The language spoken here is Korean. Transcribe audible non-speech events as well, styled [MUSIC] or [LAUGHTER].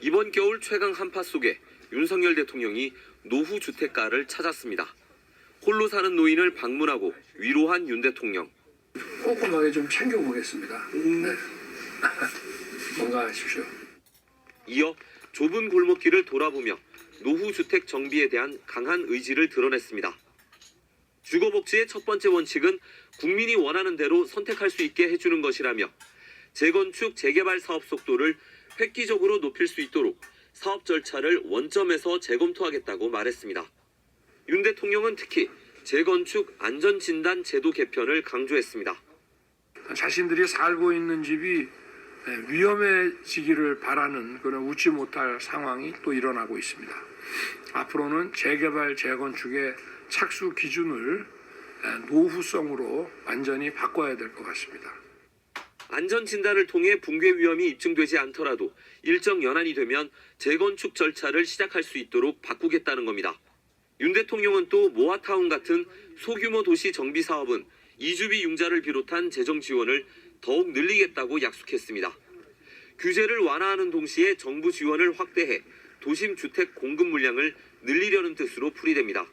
이번 겨울 최강 한파 속에 윤석열 대통령이 노후 주택가를 찾았습니다. 홀로 사는 노인을 방문하고 위로한 윤 대통령. 꼼꼼하게 좀 챙겨보겠습니다. 네. [LAUGHS] 건강하십시오. 이어 좁은 골목길을 돌아보며 노후 주택 정비에 대한 강한 의지를 드러냈습니다. 주거복지의 첫 번째 원칙은 국민이 원하는 대로 선택할 수 있게 해주는 것이라며 재건축 재개발 사업 속도를 획기적으로 높일 수 있도록 사업 절차를 원점에서 재검토하겠다고 말했습니다. 윤 대통령은 특히 재건축 안전진단 제도 개편을 강조했습니다. 자신들이 살고 있는 집이 네, 위험해지기를 바라는 그런 웃지 못할 상황이 또 일어나고 있습니다. 앞으로는 재개발, 재건축의 착수 기준을 네, 노후성으로 완전히 바꿔야 될 것 같습니다. 안전 진단을 통해 붕괴 위험이 입증되지 않더라도 일정 연한이 되면 재건축 절차를 시작할 수 있도록 바꾸겠다는 겁니다. 윤 대통령은 또 모아타운 같은 소규모 도시 정비 사업은 이주비 융자를 비롯한 재정 지원을 더욱 늘리겠다고 약속했습니다. 규제를 완화하는 동시에 정부 지원을 확대해 도심 주택 공급 물량을 늘리려는 뜻으로 풀이됩니다.